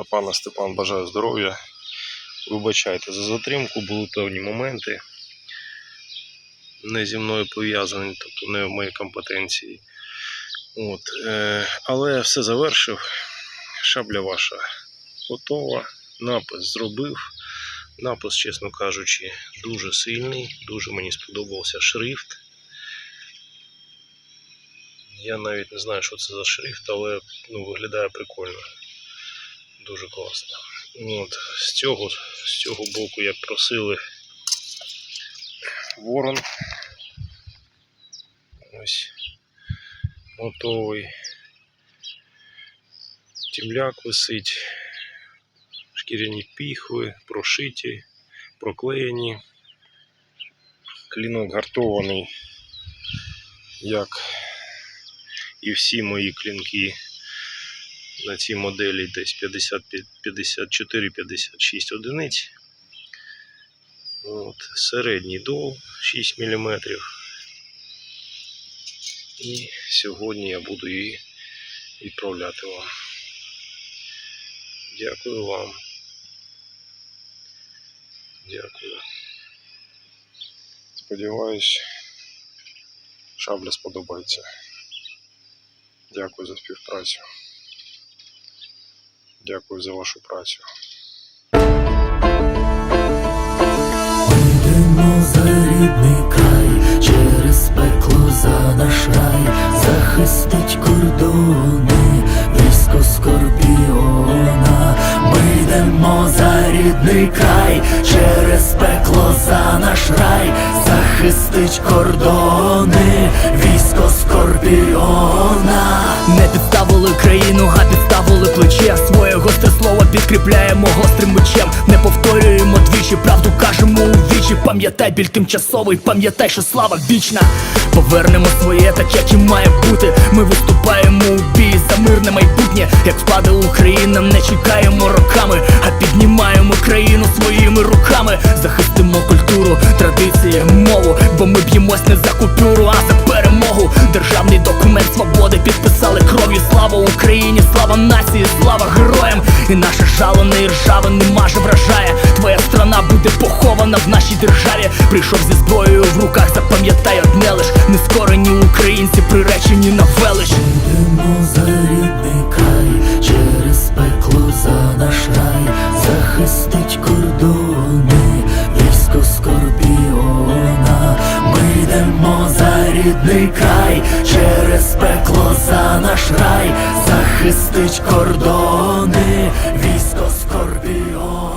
Пане Степан, бажаю здоров'я. Вибачайте за затримку, були певні моменти, не зі мною пов'язані, тобто не в моїй компетенції. От, е, але все завершив. Шабля ваша готова. Напис зробив. Напис, чесно кажучи, дуже сильний. Дуже мені сподобався шрифт. Я навіть не знаю, що це за шрифт, але ну, виглядає прикольно. Дуже класно. От, з, цього, з цього боку, як просили, ворон. Ось готовий. Тімляк висить, шкіряні піхви, прошиті, проклеєні. Клінок гартований, як і всі мої клінки на цій моделі десь 54-56 одиниць. От, середній дол 6 мм. І сьогодні я буду її відправляти вам. Дякую вам. Дякую. Сподіваюсь, шабля сподобається. Дякую за співпрацю. Дякую за вашу працю. Йдемо за рідний край, через пекло за наш рай, захистить кордони, військо скорпіона. Ми йдемо за рідний край, через пекло за наш рай, захистить кордони, військо скорпіона. Слово підкріпляємо гострим мечем. Не повторюємо двічі, правду кажемо у вічі. Пам'ятай біль тимчасовий, пам'ятай, що слава вічна. Повернемо своє, так як і має бути. Ми виступаємо у бій за мирне майбутнє. Як впаде Україна, не чекаємо роками, а піднімаємо країну своїми руками. Захистимо культуру, традиції, мову, бо ми б'ємось не за купюру, а за перемогу. Державний документ свободи підписали кров'ю. Слава Україні, слава нації, слава героям. І наше жало не ржаве, не маже вражає. Твоя страна буде похована в нашій державі. Прийшов зі зброєю в руках, запам'ятай одне лиш нескорені українці приречені на велич. Йдемо за рідний край, через пекло за наш рай, захистить кордони, військо скорпіона. Ми йдемо за рідний край, через пекло за наш рай захистить кордони, військо скорпіон.